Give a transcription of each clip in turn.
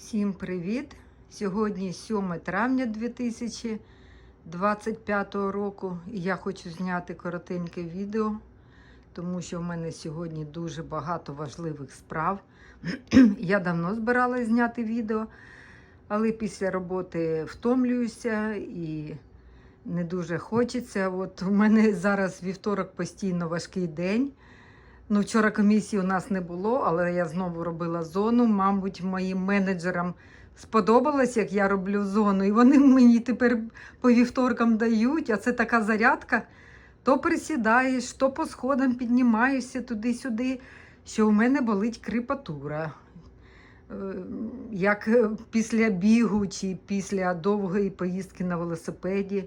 Всім привіт! Сьогодні 7 травня 2025 року. І я хочу зняти коротеньке відео, тому що в мене сьогодні дуже багато важливих справ. Я давно збиралась зняти відео, але після роботи втомлююся і не дуже хочеться. От у мене зараз вівторок постійно важкий день. Ну, вчора комісії у нас не було, але я знову робила зону. Мабуть, моїм менеджерам сподобалось, як я роблю зону. І вони мені тепер по вівторкам дають, а це така зарядка. То присідаєш, то по сходам піднімаєшся туди-сюди, що у мене болить крипатура. Е, Як після бігу чи після довгої поїздки на велосипеді.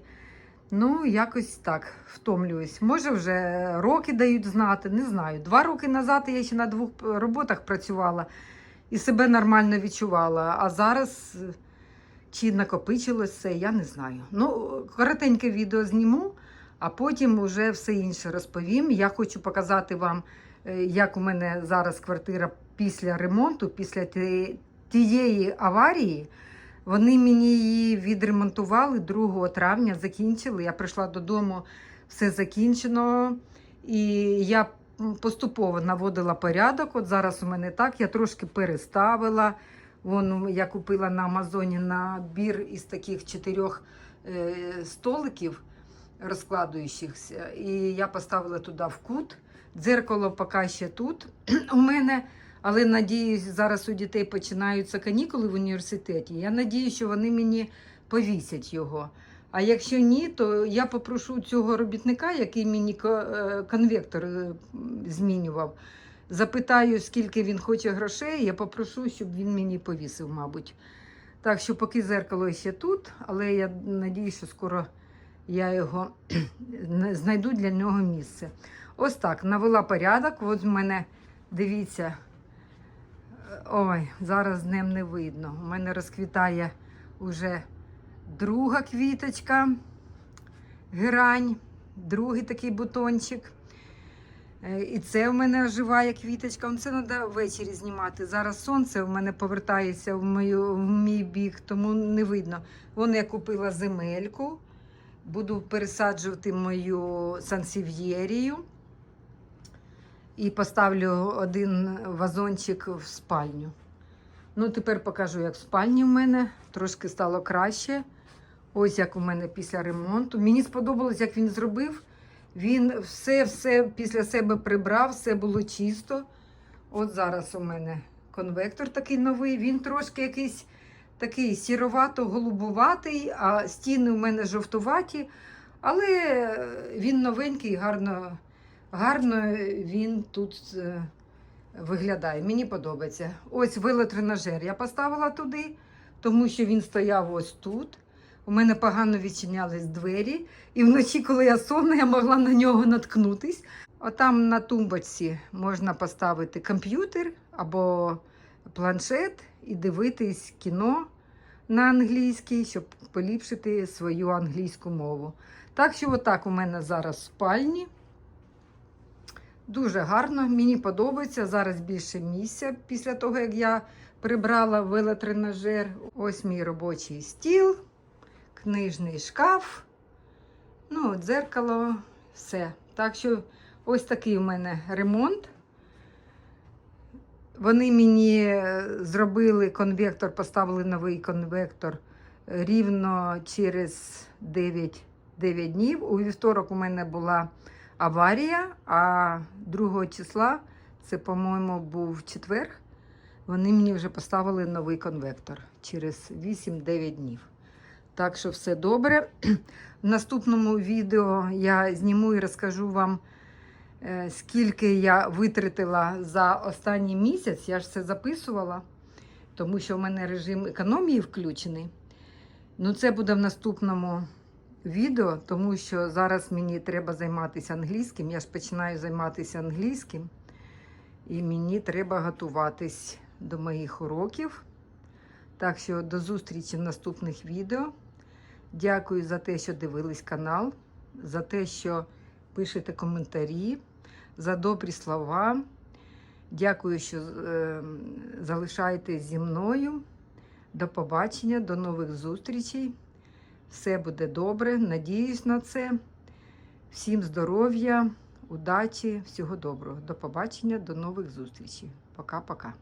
Ну, якось так втомлююсь. Може, вже роки дають знати, не знаю. Два роки назад я ще на двох роботах працювала і себе нормально відчувала. А зараз е, чи накопичилось це, я не знаю. Ну, коротеньке відео зніму, а потім вже все інше розповім. Я хочу показати вам, е, як у мене зараз квартира після ремонту, після тієї аварії. Вони мені її відремонтували 2 травня, закінчили. Я прийшла додому, все закінчено. І я поступово наводила порядок. От зараз у мене так, я трошки переставила. Вон я купила на Амазоні набір із таких чотирьох е, столиків розкладуючихся. І я поставила туди в кут. Дзеркало поки ще тут у мене. Але надіюсь, зараз у дітей починаються канікули в університеті. Я надіюсь, що вони мені повісять його. А якщо ні, то я попрошу цього робітника, який мені е, конвектор е, змінював. Запитаю, скільки він хоче грошей. Я попрошу, щоб він мені повісив, мабуть. Так що поки зеркало ще тут, але я надіюсь, що скоро я його знайду для нього місце. Ось так, навела порядок. От в мене, дивіться, Ой, зараз днем не видно. У мене розквітає уже друга квіточка, грань, другий такий бутончик. Е, І це в мене оживає квіточка. Ну, Це треба ввечері знімати. Зараз сонце в мене повертається в, мою, в мій бік, тому не видно. Вон я купила земельку, буду пересаджувати мою сансів'єрію. І поставлю один вазончик в спальню. Ну, тепер покажу, як в спальні в мене. Трошки стало краще. Ось як у мене після ремонту. Мені сподобалось, як він зробив. Він все-все після себе прибрав, все було чисто. От зараз у мене конвектор такий новий. Він трошки якийсь такий сіровато-голубуватий, а стіни у мене жовтуваті. Але він новенький, гарно гарно він тут е, виглядає. Мені подобається. Ось велотренажер я поставила туди, тому що він стояв ось тут. У мене погано відчинялись двері, і вночі, коли я сонна, я могла на нього наткнутись. Отам на тумбочці можна поставити комп'ютер або планшет і дивитись кіно на англійській, щоб поліпшити свою англійську мову. Так що, отак у мене зараз в спальні. Дуже гарно, мені подобається. Зараз більше місця після того, як я прибрала велотренажер. Ось мій робочий стіл, книжний шкаф, ну, дзеркало, все. Так що ось такий у мене ремонт. Вони мені е, зробили конвектор, поставили новий конвектор рівно через 9, 9 днів. У вівторок у мене була аварія, а 2 числа, це, по-моєму, був четвер, вони мені вже поставили новий конвектор через 8-9 днів. Так що все добре. В наступному відео я зніму і розкажу вам, е, скільки я витратила за останній місяць. Я ж все записувала, тому що в мене режим економії включений. Ну, це буде в наступному відео, тому що зараз мені треба займатися англійським. Я ж починаю займатися англійським, і мені треба готуватись до моїх уроків. Так що до зустрічі в наступних відео. Дякую за те, що дивились канал, за те, що пишете коментарі, за добрі слова. Дякую, що е, залишаєтесь зі мною. До побачення, до нових зустрічей. Все буде добре. Надіюсь на це. Всім здоров'я, удачі, всього доброго. До побачення, до нових зустрічей. Пока-пока.